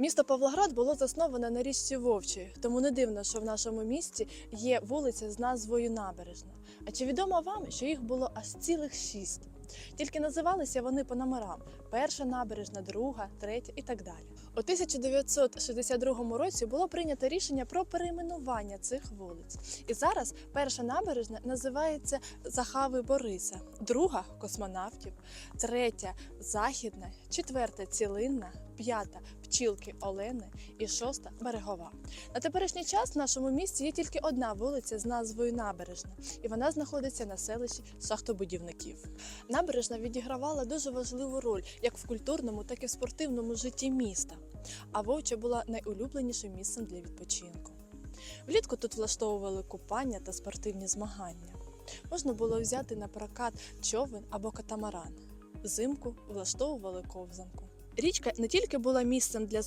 Місто Павлоград було засноване на річці Вовчій, тому не дивно, що в нашому місті є вулиця з назвою Набережна. А чи відомо вам, що їх було аж цілих шість? Тільки називалися вони по номерам: перша набережна, друга, третя і так далі. У 1962 році було прийнято рішення про перейменування цих вулиць. І зараз перша набережна називається Захави Бориса, друга космонавтів, третя західна, четверта цілинна, п'ята пчілки Олени і шоста берегова. На теперішній час в нашому місті є тільки одна вулиця з назвою Набережна, і вона знаходиться на селищі шахтобудівників. Набережна відігравала дуже важливу роль як в культурному, так і в спортивному житті міста. А Вовча була найулюбленішим місцем для відпочинку. Влітку тут влаштовували купання та спортивні змагання. Можна було взяти на прокат човен або катамаран. Взимку влаштовували ковзанку. Річка не тільки була місцем для